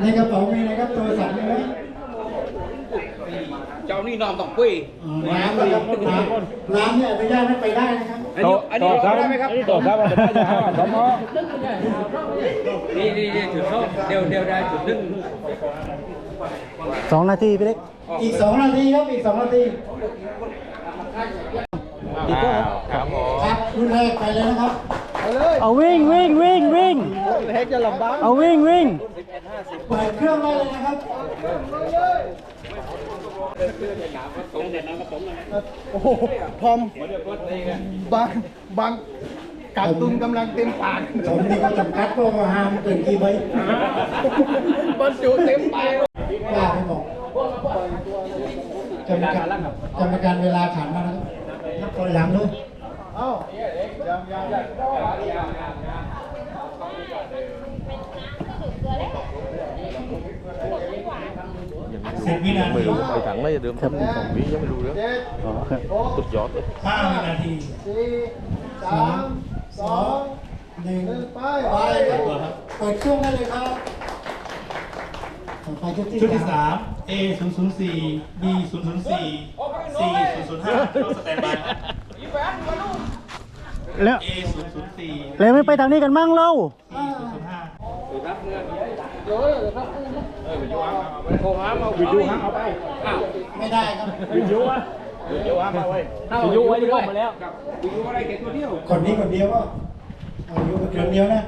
ในกระเป๋ามีนะครับโทรศัพท์มีไหมเจ้านี่นอนต้องปุ้ยอ๋อร้านนะครับร้านร้านเนี่ยอนุญาตให้ไปได้นะครับ อันนี้อันนี้เราได้ไหมครับต่อครับว่าจะได้จะห้าสมอนี่นี่นี่จุดสองเดียวเดียวได้จุดหนึ่งสองนาทีพี่เล็ก อีกสองนาทีครับอีกสองนาทีครับผมครับรุ่นแรกไปเลยนะครับ เอาวิ่งวิ่งวิ่งวิ่งเฮ็ดจะลำบากเอาวิ่งวิ่งเปิดเครื่องได้เลยนะครับโอ้โหพร้อมบางบางกัดตุนกำลังเต็มปากผมนี่ก็จำกัดเพราะว่าห้ามเกินกี่ใบบรรจุเต็มปากกล้าไม่บอกกรรมการกรรมการเวลาผ่านมานะครับนับถอยหลังดูเอ้ายังยังยังสิบวินาทีไปถังไม่เดิมทำสองวิยั งไม่รู้เรื่องเจ็ดอ๋อครับสุดยอดเลยห้าวินาทีสี่สามสองหนึ่งหนึ่งไปไปครับเปิดเครื่องได้เลยครับต่อไปชุดที่ชุดที่สามสาม A 0 0 4 B 0 0 4 C 0 0 5เข้าสแตนบายครับ แล้ว A 0 0 4เลยไม่ไปทางนี้กันมั่งเล่า C 0 0 5ไม่ได้ครับวิทยุอะวิทยุอะมาไว้วิยุไว้ด้วยมาแล้ววิยุอะไรแค่ตัวเดียวคนนี้คนเดียวก็อายุคนเดียวนะ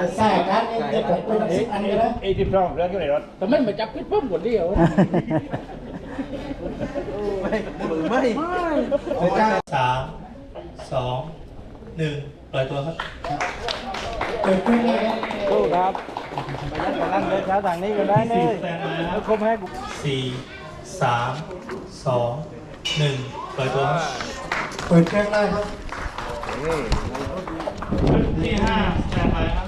จะใส่การเองจะผมเป็นสิบอันก็ได้เอจิบสองเรื่องอยู่ในรถแต่ไม่มาจับพิษพุ่มคนเดียวจะจ้างสาม สองหนึ่งปล่อยตัวครับเปิดเครื่องได้ครับสู้ครับไปนั่งเดินช้าทางนี้ก็ได้เนสี่ยสแตนบายครับครบให้กูสี่สามสองหนึ่งปล่อยตัวครับเปิดเครื่องได้ครับชุดที่ห้าสแตนบายครับ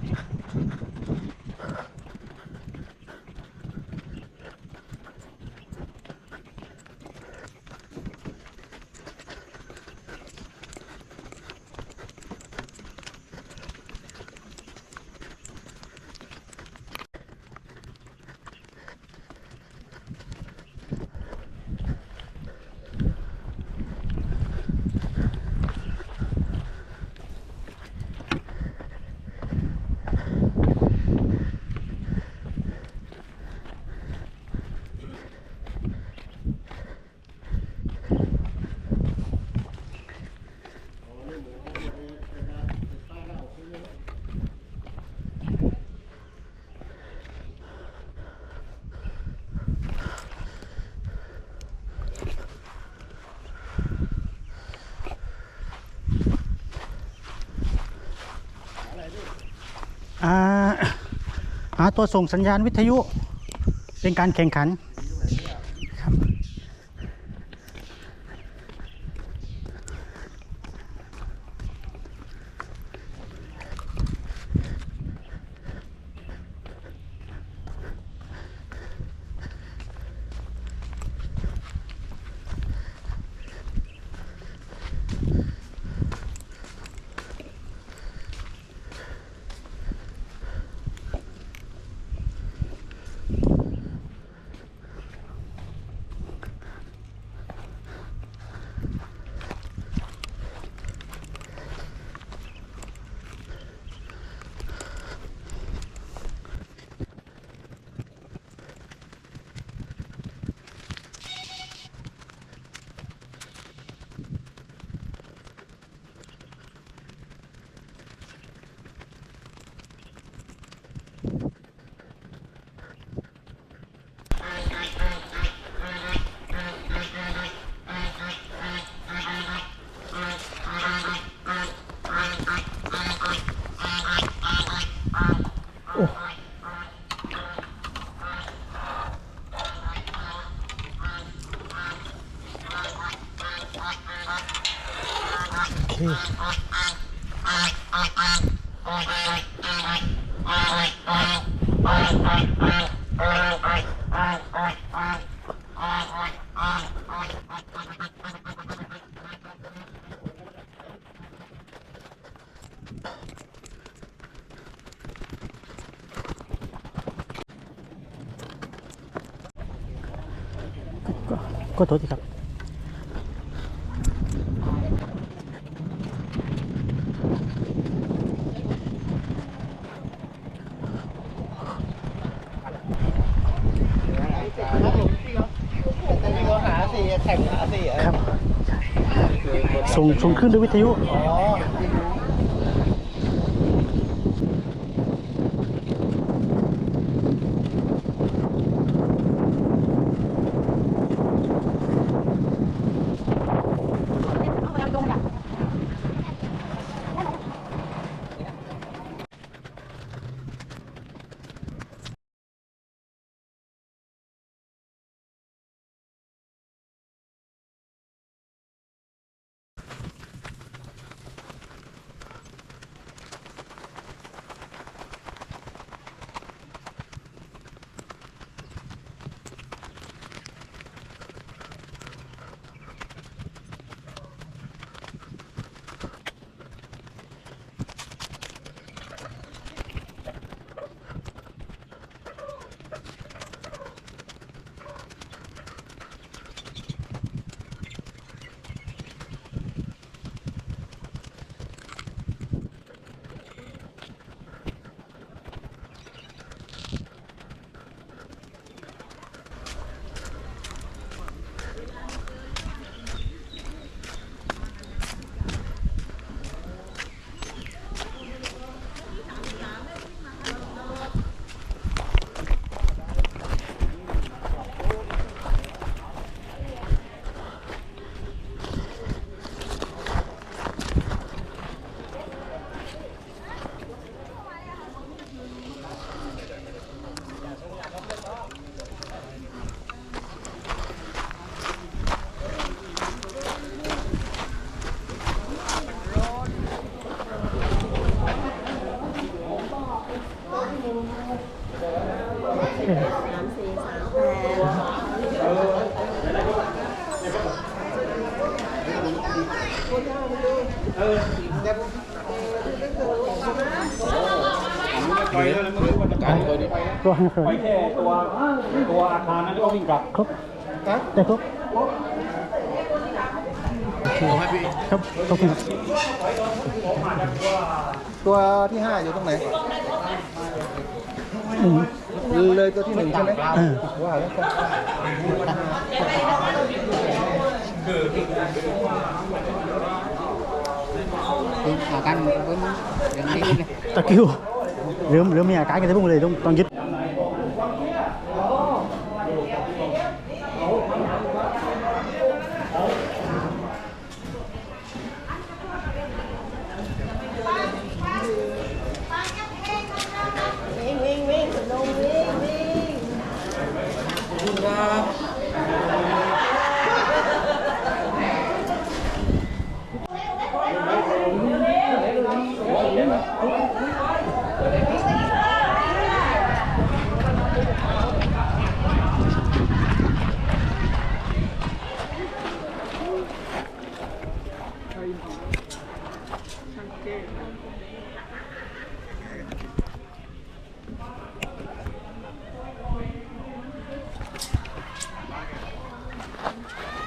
าตัวส่งสัญญาณวิทยุ เป็นการแข่งขัน ก็ก็โทษทีครับแต่มีเขาหาสี่แข่งหาสี่อะครับส่งส่งขึ้นด้วยวิทยุ อ๋อ ตัวห้ครับไปแค่ตัวตัวอาคารนั้นก็วิ่งกลับครับได้ครับครับขอบคุณครับตัวที่ห้าอยู่ตรงไหน เลยตัวที่หนึ่งใช่ไหมเออว่าแล้วก็ตะกิ้วเริ่มเริ่มมีอาการกันทั้งหมดเลยต้องต้องยึด วิ่งวิ่งวิ่งสนุ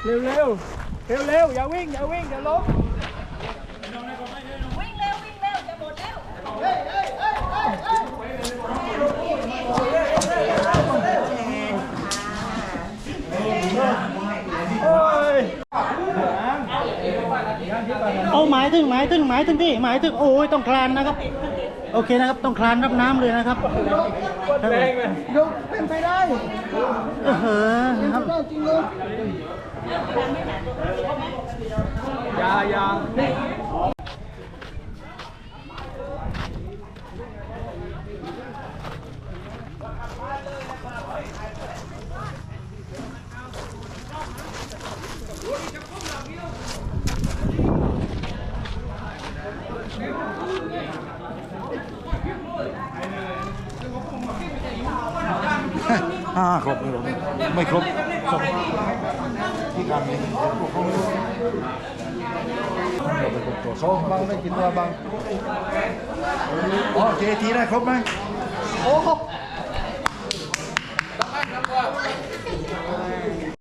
เร็วเร็วเร็วเร็วอย่าวิ่งอย่าวิ่งอย่าล้ม วิ่งเร็ววิ่งเร็วจะหมดแล้ว เอาหมายถึงหมายถึงหมายถึงที่หมายถึงโอ้ยต้องคลานนะครับ โอเคนะครับต้องคลานรับน้ำเลยนะครับแรงเลยยกเป็นไปได้เออเหอะครับได้จริงเลยยายา ห้าครบไม่ครบไม่ครบที่การเป็นพวกเขาตัวสองบางไม่กินตัวบางโอเจทีได้ครบไหมโอ้